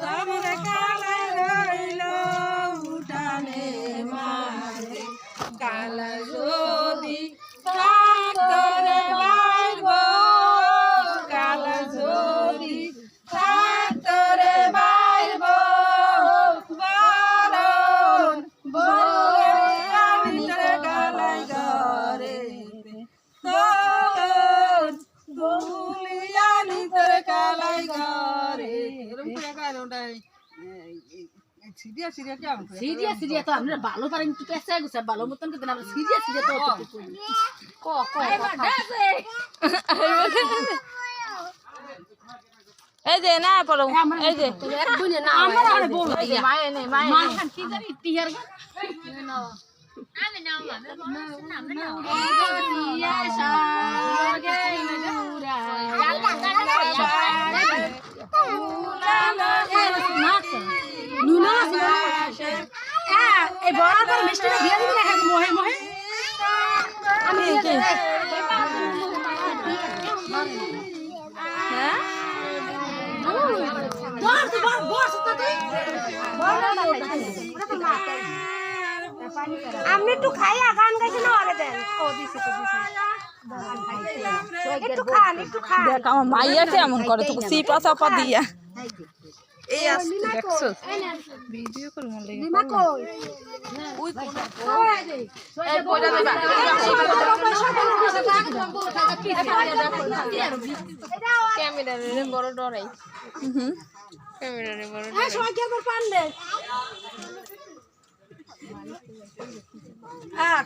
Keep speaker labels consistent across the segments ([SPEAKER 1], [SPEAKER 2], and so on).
[SPEAKER 1] Vamos de acá. সিরিয়া Syria কি আমি
[SPEAKER 2] সিরিয়া সিরিয়া তো আমরা ভালো পারেন একটু পেঁচা গুছা ভালো মতন কিন্তু আমরা সিরিয়া সিরিয়া তো ক ক
[SPEAKER 3] এই যে না পড়ো। এই যে।
[SPEAKER 2] এক বুনে না আমার আরে বল।
[SPEAKER 3] এই যে মায়ে নেই মায়ে
[SPEAKER 2] মান খান কি জানি? টিয়ার গান এই বড় করে মিষ্টিটা দিয়ে দিবি না হ্যাঁ মহে মহে। আমি
[SPEAKER 3] হ্যাঁ?
[SPEAKER 2] তুই তুই
[SPEAKER 4] আপনি একটু খাইয়া গান গাইছে না আরে দেন। একটু খান একটু খান।
[SPEAKER 3] দেখ আমার মাইয়াকে এমন করে তোকে সিপা চাপা দিয়া এই আসছে দেখছ? ভিডিও করে লাগে
[SPEAKER 4] মা কই?
[SPEAKER 3] এই কইরা দিবা? ক্যামেরারে বড় ডরাই। হুম। ক্যামেরারে বড়
[SPEAKER 4] হ্যাঁ সবাই কি একবার পান
[SPEAKER 1] হ্যাঁ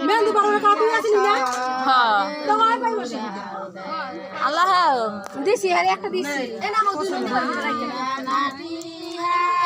[SPEAKER 4] মেহেন্দি বানানো কাপি আছে না
[SPEAKER 3] হ্যাঁ
[SPEAKER 4] তো হয় পাই বসে
[SPEAKER 3] আল্লাহ
[SPEAKER 4] দিছি আরে একটা দিছি এ না মধু না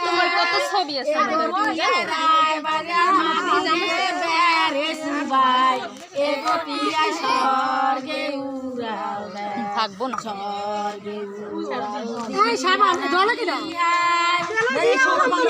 [SPEAKER 3] তোমার কত ছবি আছে? থাকব না।
[SPEAKER 4] এই সাবান দলে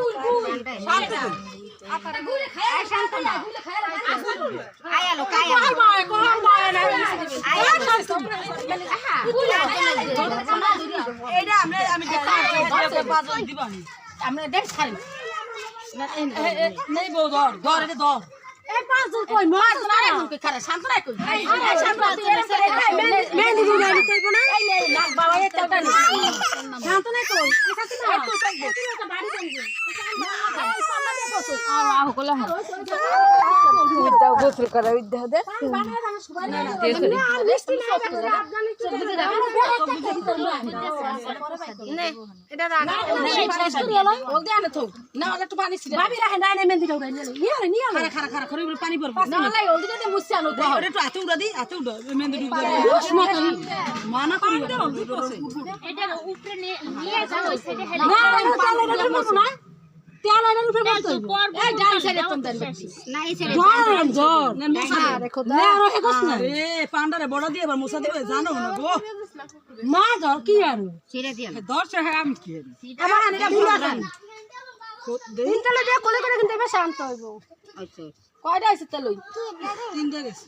[SPEAKER 1] আমরা
[SPEAKER 2] দেখ ছাড়ি
[SPEAKER 1] নেই বউ ধর ধর এটা ধর
[SPEAKER 2] শান্ত
[SPEAKER 4] করে দেখো
[SPEAKER 3] গোসল করা উদ্দাও দে।
[SPEAKER 4] বানায় দাও সবাই না আর মিষ্টি না হবে আফগানি চলে
[SPEAKER 3] নে এটা রাখ।
[SPEAKER 2] ওল দে আনে তো না ওটা একটু পানি
[SPEAKER 4] নিয়ে নিয়ে
[SPEAKER 1] পড়ব। মানা করি
[SPEAKER 4] এটা উপরে বলতে
[SPEAKER 1] পান্ডারে বড় দিয়ে এবার মুসা দিবে জানো
[SPEAKER 4] মা ধর কি আর
[SPEAKER 1] ধর আমি কি
[SPEAKER 2] কয়টা আছে তেলই
[SPEAKER 1] তিনটা গেছে।